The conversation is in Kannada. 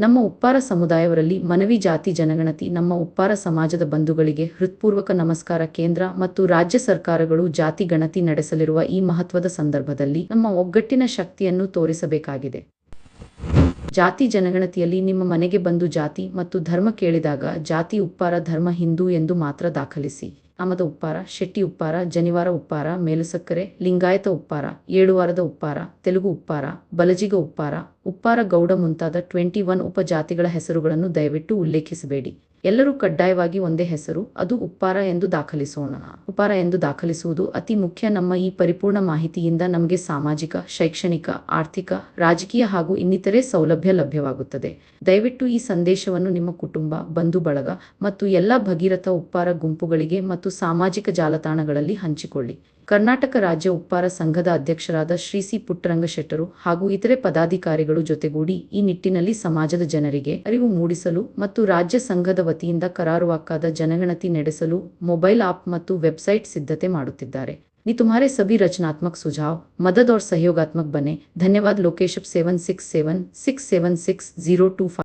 ನಮ್ಮ ಉಪ್ಪಾರ ಸಮುದಾಯವರಲ್ಲಿ ಮನವಿ ಜಾತಿ ಜನಗಣತಿ, ನಮ್ಮ ಉಪ್ಪಾರ ಸಮಾಜದ ಬಂಧುಗಳಿಗೆ ಹೃತ್ಪೂರ್ವಕ ನಮಸ್ಕಾರ ಕೇಂದ್ರ ಮತ್ತು ರಾಜ್ಯ ಸರ್ಕಾರಗಳು ಜಾತಿ ಗಣತಿ ನಡೆಸಲಿರುವ ಈ ಮಹತ್ವದ ಸಂದರ್ಭದಲ್ಲಿ ನಮ್ಮ ಒಗ್ಗಟ್ಟಿನ ಶಕ್ತಿಯನ್ನು ತೋರಿಸಬೇಕಾಗಿದೆ. ಜಾತಿ ಜನಗಣತಿಯಲ್ಲಿ ನಿಮ್ಮ ಮನೆಗೆ ಬಂದು ಜಾತಿ ಮತ್ತು ಧರ್ಮ ಕೇಳಿದಾಗ ಜಾತಿ, ಉಪ್ಪಾರ, ಧರ್ಮ, ಹಿಂದೂ ಎಂದು ಮಾತ್ರ ದಾಖಲಿಸಿ. ಆಮದ ಉಪ್ಪಾರ, ಶೆಟ್ಟಿ ಉಪ್ಪಾರ, ಜನಿವಾರ ಉಪ್ಪಾರ ಮೇಲುಸಕ್ಕರೆ ಲಿಂಗಾಯತ ಉಪ್ಪಾರ ಏಳುವಾರದ ಉಪ್ಪಾರ, ತೆಲುಗು ಉಪ್ಪಾರ, ಬಲಜಿಗ ಉಪ್ಪಾರ ಉಪ್ಪಾರ ಗೌಡ ಮುಂತಾದ ಟ್ವೆಂಟಿ ಒನ್ ಉಪಜಾತಿಗಳ ಹೆಸರುಗಳನ್ನು ದಯವಿಟ್ಟು ಉಲ್ಲೇಖಿಸಬೇಡಿ. ಎಲ್ಲರೂ ಕಡ್ಡಾಯವಾಗಿ ಒಂದೇ ಹೆಸರು, ಅದು ಉಪ್ಪಾರ ಎಂದು ದಾಖಲಿಸೋಣ. ಉಪ್ಪಾರ ಎಂದು ದಾಖಲಿಸುವುದು ಅತಿ ಮುಖ್ಯ ನಮ್ಮ ಈ ಪರಿಪೂರ್ಣ ಮಾಹಿತಿಯಿಂದ ನಮಗೆ ಸಾಮಾಜಿಕ, ಶೈಕ್ಷಣಿಕ, ಆರ್ಥಿಕ, ರಾಜಕೀಯ ಹಾಗೂ ಇನ್ನಿತರೆ ಸೌಲಭ್ಯ ಲಭ್ಯವಾಗುತ್ತದೆ. ದಯವಿಟ್ಟು ಈ ಸಂದೇಶವನ್ನು ನಿಮ್ಮ ಕುಟುಂಬ, ಬಂಧು ಬಳಗ ಮತ್ತು ಎಲ್ಲ ಭಗೀರಥ ಉಪ್ಪಾರ ಗುಂಪುಗಳಿಗೆ ಮತ್ತು ಸಾಮಾಜಿಕ ಜಾಲತಾಣಗಳಲ್ಲಿ ಹಂಚಿಕೊಳ್ಳಿ. ಕರ್ನಾಟಕ ರಾಜ್ಯ ಉಪ್ಪಾರ ಸಂಘದ ಅಧ್ಯಕ್ಷರಾದ ಶ್ರೀ ಸಿ ಪುಟ್ಟರಂಗ ಶೆಟ್ಟರು ಹಾಗೂ ಇತರೆ ಪದಾಧಿಕಾರಿಗಳು ಜೊತೆಗೂಡಿ ಈ ನಿಟ್ಟಿನಲ್ಲಿ ಸಮಾಜದ ಜನರಿಗೆ ಅರಿವು ಮೂಡಿಸಲು ಮತ್ತು ರಾಜ್ಯ ಸಂಘದ ವತಿಯಿಂದ ಕರಾರುವಾಕ್ಕಾದ ಜನಗಣತಿ ನಡೆಸಲು ಮೊಬೈಲ್ ಆಪ್ ಮತ್ತು ವೆಬ್ಸೈಟ್ ಸಿದ್ಧತೆ ಮಾಡುತ್ತಿದ್ದಾರೆ ni तुम्हारे सभी रचनात्मक सुझाव मदद और सहयोगात्मक बने धन्यवाद Lokesh seven six seven six seven six zero two